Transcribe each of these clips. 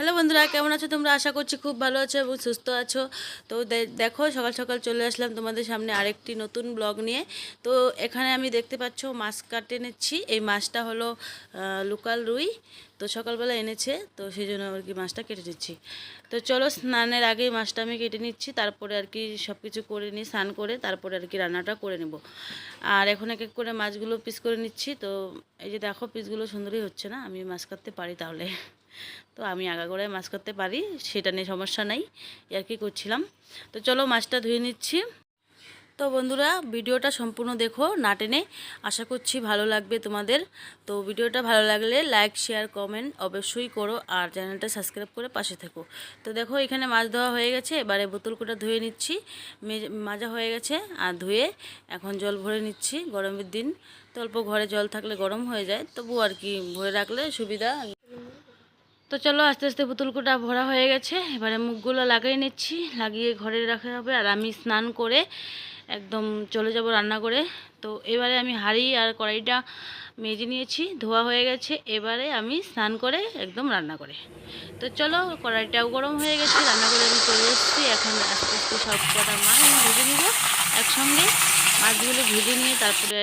Hello বন্ধুরা, কেমন আছো? তোমরা আশা করছি খুব ভালো আছো এবং সুস্থ আছো। তো দেখো, সকাল সকাল চলে আসলাম তোমাদের সামনে আরেকটি নতুন ব্লগ নিয়ে। তো এখানে আমি দেখতে পাচ্ছ, মাছ কাটে নিচ্ছি। এই মাছটা হলো লোকাল রুই। তো সকালবেলা এনেছে, তো সেই জন্য আর কি মাছটা কেটে দিচ্ছি। তো চলো স্নানের আগে মাছটা আমি কেটে নিচ্ছি, তারপরে আর কি সব কিছু করে নিই স্নান করে তারপরে আর কি রান্নাটা করে নেব। আর এখন এক এক করে মাছগুলো পিস করে নিচ্ছি, তো এই যে দেখো পিসগুলো সুন্দরই হচ্ছে না, আমি মাছ কাটতে পারি তাহলে। তো আমি আগাগোড়ায় মাছ করতে পারি, সেটা নিয়ে সমস্যা নাই আর কি করছিলাম। তো চলো মাছটা ধুয়ে নিচ্ছি। তো বন্ধুরা, ভিডিওটা সম্পূর্ণ দেখো না টেনে। আশা করছি ভালো লাগবে তোমাদের। তো ভিডিওটা ভালো লাগলে লাইক, শেয়ার, কমেন্ট অবশ্যই করো আর চ্যানেলটা সাবস্ক্রাইব করে পাশে থেকো। তো দেখো, এখানে মাছ ধোয়া হয়ে গেছে। এবারে বোতল কোটা ধুয়ে নিচ্ছি। মাজা হয়ে গেছে আর ধুয়ে এখন জল ভরে নিচ্ছি গরমের দিন। তো অল্প ঘরে জল থাকলে গরম হয়ে যায়। তবু আর কি ভরে রাখলে সুবিধা। তো চলো, আস্তে আস্তে পুতুলকুটা ভরা হয়ে গেছে। এবারে মুখগুলো লাগিয়ে নিচ্ছি। লাগিয়ে ঘরে রাখা হবে। আর আমি স্নান করে একদম চলে যাব রান্না করে। তো এবারে আমি হাঁড়ি আর কড়াইটা মেজে নিয়েছি ধোয়া হয়ে গেছে। এবারে আমি স্নান করে একদম রান্না করে। তো চলো কড়াইটাও গরম হয়ে গেছে রান্না করে আমি চলে এসেছি। এখন আস্তে আস্তে সব কটা মাছ আমি ভেজে নিব একসঙ্গে। মাছগুলো ভেজে নিয়ে তারপরে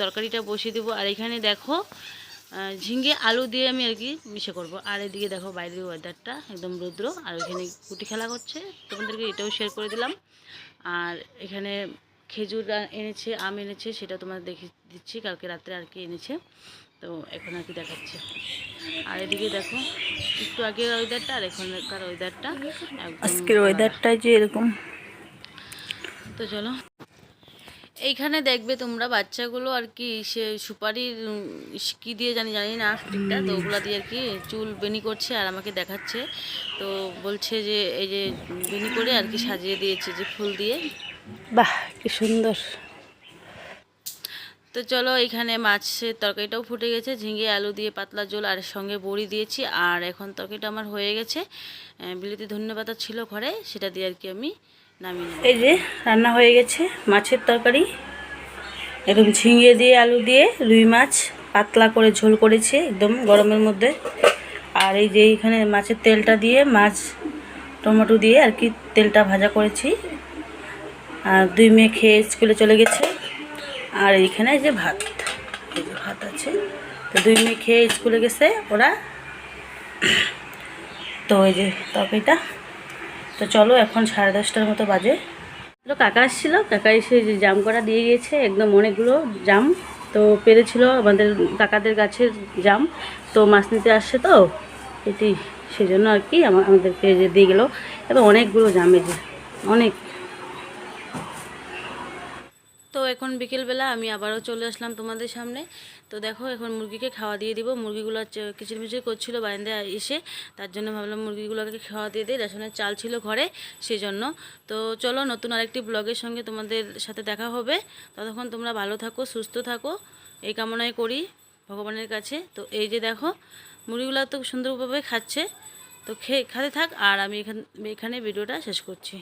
তরকারিটা বসিয়ে দেবো। আর এখানে দেখো আহ, ঝিঙে আলু দিয়ে আমি আর কি মিশে করব। আর এদিকে দেখো বাইরের ওয়েদারটা একদম রৌদ্র। আর ওইখানে কুটি খেলা করছে। তোমাদেরকে এটাও শেয়ার করে দিলাম। আর এখানে খেজুর এনেছে আম এনেছে সেটা তোমাদের দেখে দিচ্ছি কালকে রাত্রে আর কি এনেছে। তো এখন আর কি দেখাচ্ছে। আর এদিকে দেখো একটু আগের ওয়েদারটা আর এখনকার ওয়েদারটা আজকের ওয়েদারটা যে এরকম। তো চলো এইখানে দেখবে তোমরা বাচ্চাগুলো আর কি সে সুপারির কি দিয়ে জানি জানি না সঠিকটা তো ওগুলো দিয়ে আর কি চুল বেনি করছে আর আমাকে দেখাচ্ছে। তো বলছে যে এই যে বেনি করে আর কি সাজিয়ে দিয়েছে যে ফুল দিয়ে। বাহ কি সুন্দর। তো চলো এখানে মাছের তরকারিটাও ফুটে গেছে ঝিঙে আলু দিয়ে পাতলা ঝোল আর সঙ্গে বড়ি দিয়েছি। আর এখন তরকারিটা আমার হয়ে গেছে। বিলিতি ধন্যবাদ ছিল ঘরে সেটা দিয়ে আর কি আমি নামিয়ে এই যে রান্না হয়ে গেছে মাছের তরকারি। এরকম ঝিঙে দিয়ে আলু দিয়ে রুই মাছ পাতলা করে ঝোল করেছে একদম গরমের মধ্যে। আর এই যে এখানে মাছের তেলটা দিয়ে মাছ টমেটো দিয়ে আর কি তেলটা ভাজা করেছি। আর দুই মেয়ে খেয়ে স্কুলে চলে গেছে। আর এইখানে যে ভাত, এই যে ভাত আছে। তো দুই মেয়ে খেয়ে স্কুলে গেছে ওরা। তো এই যে তরকারিটা। তো চলো এখন সাড়ে দশটার মতো বাজে। তো কাকা আসছিল, কাকা এসে যে জাম করা দিয়ে গিয়েছে, একদম অনেকগুলো জাম। তো পেরেছিল আমাদের কাকাদের গাছের জাম। তো মাছ নিতে আসছে তো, এটি সেই জন্য আর কি আমা- আমাদেরকে যে দিয়ে গেলো। এবং অনেকগুলো জাম যে, অনেক তো এখন বিকেলবেলা আমি আবারও চলে আসলাম তোমাদের সামনে। তো দেখো, এখন মুরগিকে খাওয়া দিয়ে দিব। মুরগিগুলো কিচিরমিচির করছিল বারান্দায় এসে, তার জন্য ভাবলাম মুরগিগুলোকে খাওয়া দিয়ে দিই। রেশনের চাল ছিল ঘরে সেই জন্য তো চলো, নতুন আরেকটি ব্লগের সঙ্গে তোমাদের সাথে দেখা হবে। ততক্ষণ তোমরা ভালো থাকো, সুস্থ থাকো। এই কামনাই করি ভগবানের কাছে। তো এই যে দেখো, মুরগিগুলো তো সুন্দরভাবে খাচ্ছে। তো খেয়ে, খাতে থাক। আর আমি এখান, এখানে ভিডিওটা শেষ করছি।